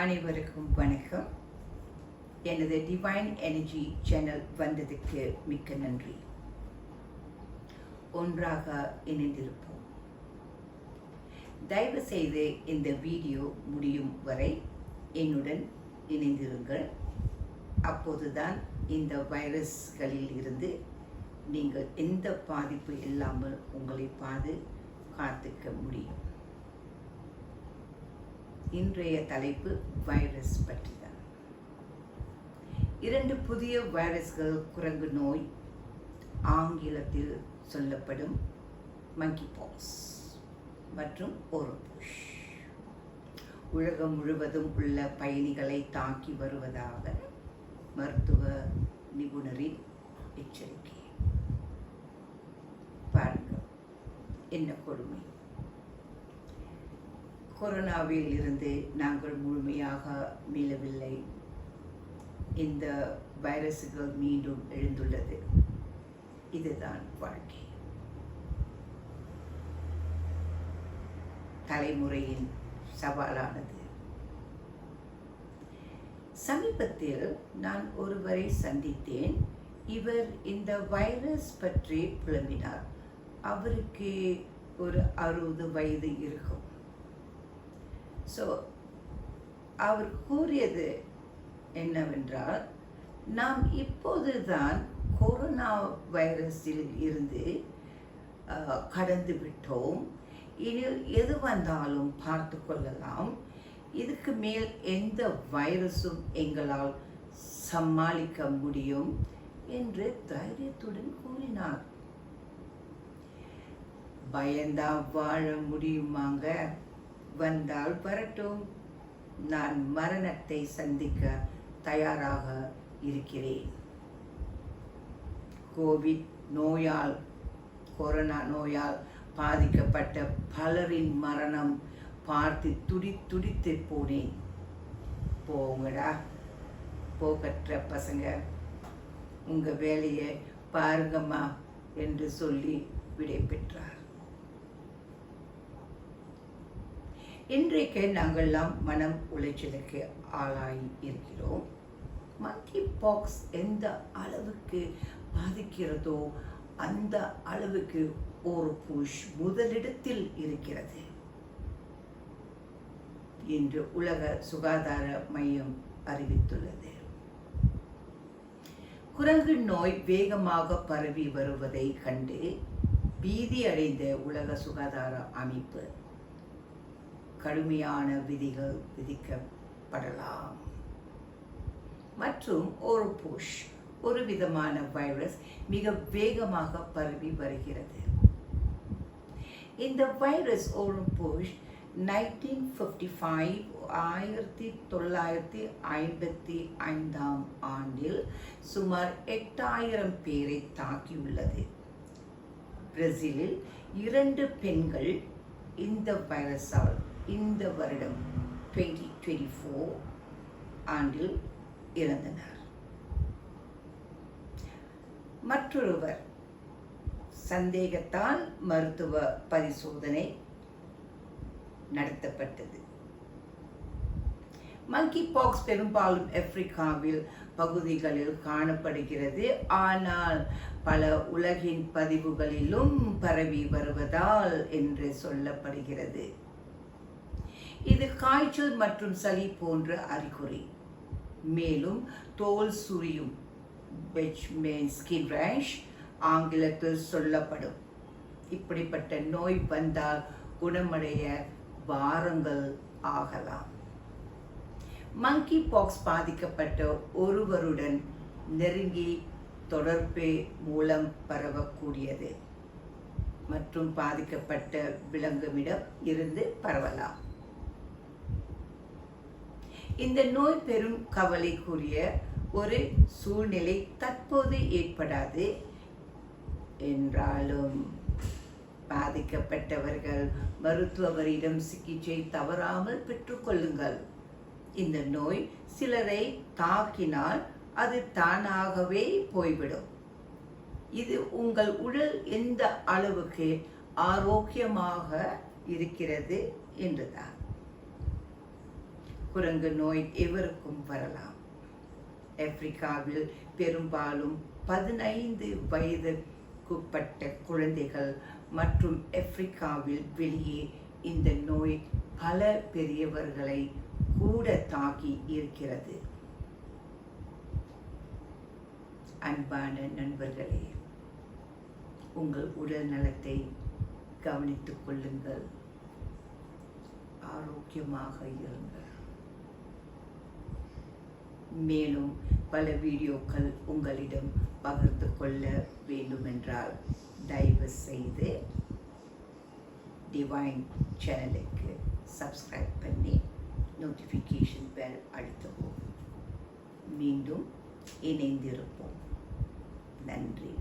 அனைவருக்கும் வணக்கம். எனது டிவைன் எனர்ஜி சேனல் வந்ததுக்கு மிக்க நன்றி. ஒன்றாக இணைந்திருப்போம். தயவு செய்து இந்த வீடியோ முடியும் வரை என்னுடன் இணைந்திருங்கள். அப்போதுதான் இந்த வைரஸ்களில் இருந்து நீங்கள் எந்த பாதிப்பு இல்லாமல் உங்களை பாது காத்துக்க முடியும். இன்றைய தலைப்பு வைரஸ் பற்றிதான். இரண்டு புதிய வைரஸ்கள் குரங்கு நோய் ஆங்கிலத்தில் சொல்லப்படும் மங்கி பாக்ஸ் மற்றும் ஓரோபுஷ் உலகம் முழுவதும் உள்ள பயணிகளை தாக்கி வருவதாக மருத்துவ நிபுணரின் எச்சரிக்கை. பாருங்கள் என்ன கொடுமை. கொரோனாவில் இருந்து நாங்கள் முழுமையாக மீளவில்லை. இந்த வைரஸுகள் மீண்டும் எழுந்துள்ளது. இதுதான் வாழ்க்கை. தலைமுறையின் சவாலானது. சமீபத்தில் நான் ஒருவரை சந்தித்தேன். இவர் இந்த வைரஸ் பற்றி புலம்பினார். அவருக்கு ஒரு அறுபது வயது இருக்கும். ஸோ அவர் கூறியது என்னவென்றால் நாம் இப்போது தான் கொரோனா வைரஸில் இருந்து கடந்து விட்டோம். இனி எது வந்தாலும் பார்த்து கொள்ளலாம். இதுக்கு மேல் எந்த வைரஸும் எங்களால் சமாளிக்க முடியும் என்று தைரியத்துடன் கூறினார். பயந்தா வாழ முடியுமாங்க? வந்தால் வரட்டும். நான் மரணத்தை சந்திக்க தயாராக இருக்கிறேன். கோவிட் நோயால் கொரோனா நோயால் பாதிக்கப்பட்ட பலரின் மரணம் பார்த்து துடி துடித்து போனேன். போங்கடா போகற்ற பசங்க உங்கள் வேலையை பாருங்கம்மா என்று சொல்லி விடை பெற்றார் இன்றைக்கு நாங்கள்லாம் மனம் உளைச்சலுக்கு ஆளாகி இருக்கிறோம். மங்கி பாக்ஸ் எந்த அளவுக்கு பாதிக்கிறதோ அந்த அளவுக்கு ஒரு புஷ் முதலிடத்தில் இருக்கிறது. என்று உலக சுகாதார மையம் அறிவித்துள்ளது. குரங்கு நோய் வேகமாக பரவி வருவதை கண்டு பீதி அடைந்த உலக சுகாதார அமைப்பு கடுமையான விதிகள் விதிக்கப்படலாம். மற்றும் ஒரு புஷ் ஒரு விதமான வைரஸ் மிக வேகமாக பரவி வருகிறது. இந்த வைரஸ் ஒரு புஷ் நைன்டீன் ஃபிஃப்டி ஃபைவ் ஆயிரத்தி தொள்ளாயிரத்தி ஐம்பத்தி ஐந்தாம் ஆண்டில் சுமார் எட்டாயிரம் பேரை தாக்கியுள்ளது. பிரேசிலில் இரண்டு பெண்கள் இந்த வைரஸால் இந்த வருடம் டுவெண்ட்டி டுவெண்ட்டி ஃபோர் ஆண்டில் இறந்தனர். மற்றொருவர் சந்தேகத்தால் மருத்துவ பரிசோதனை நடத்தப்பட்டது. மங்கி பாக்ஸ் பெரும்பாலும் ஆப்பிரிக்காவில் பகுதிகளில் காணப்படுகிறது. ஆனால் பல உலகின் பதிவுகளிலும் பரவி வருவதால் என்று சொல்லப்படுகிறது. இது காய்ச்சல் மற்றும் சளி போன்ற அறிகுறி. மேலும் தோல் சுரியும் ஸ்கின் ரேஷ் ஆங்கிலத்தில் சொல்லப்படும். இப்படிப்பட்ட நோய் வந்தால் குணமடைய வாரங்கள் ஆகலாம். மங்கி பாக்ஸ் பாதிக்கப்பட்ட ஒருவருடன் நெருங்கி தொடர்பே மூலம் பரவக்கூடியது. மற்றும் பாதிக்கப்பட்ட விலங்குமிடம் இருந்து பரவலாம். இந்த நோய் பெரும் கவலைக்குரிய ஒரு சூழ்நிலை தற்போது ஏற்படாது என்றாலும் பாதிக்கப்பட்டவர்கள் மருத்துவரிடம் சிகிச்சை தவறாமல் பெற்றுக்கொள்ளுங்கள். இந்த நோய் சிலரை தாக்கினால் அது தானாகவே போய்விடும். இது உங்கள் உடல் எந்த அளவுக்கு ஆரோக்கியமாக இருக்கிறது என்றுதான். குரங்கு நோய் எவருக்கும் வரலாம். ஆப்பிரிக்காவில் பெரும்பாலும் பதினைந்து வயதுக்குட்பட்ட குழந்தைகள் மற்றும் ஆப்பிரிக்காவில் வெளியே இந்த நோய் பல பெரியவர்களை கூட தாக்கி இருக்கிறது. அன்பான நண்பர்களே உங்கள் உடல் நலத்தை கவனித்துக் கொள்ளுங்கள். ஆரோக்கியமாக இருங்கள். மேலும் பல வீடியோக்கள் உங்களிடம் பகிர்ந்து கொள்ள வேண்டுமென்றால் தயவு செய்து டிவைன் சேனலுக்கு சப்ஸ்கிரைப் பண்ணி நோட்டிஃபிகேஷன் பெல் அழுத்தவும். மீண்டும் இணைந்திருப்போம். நன்றி.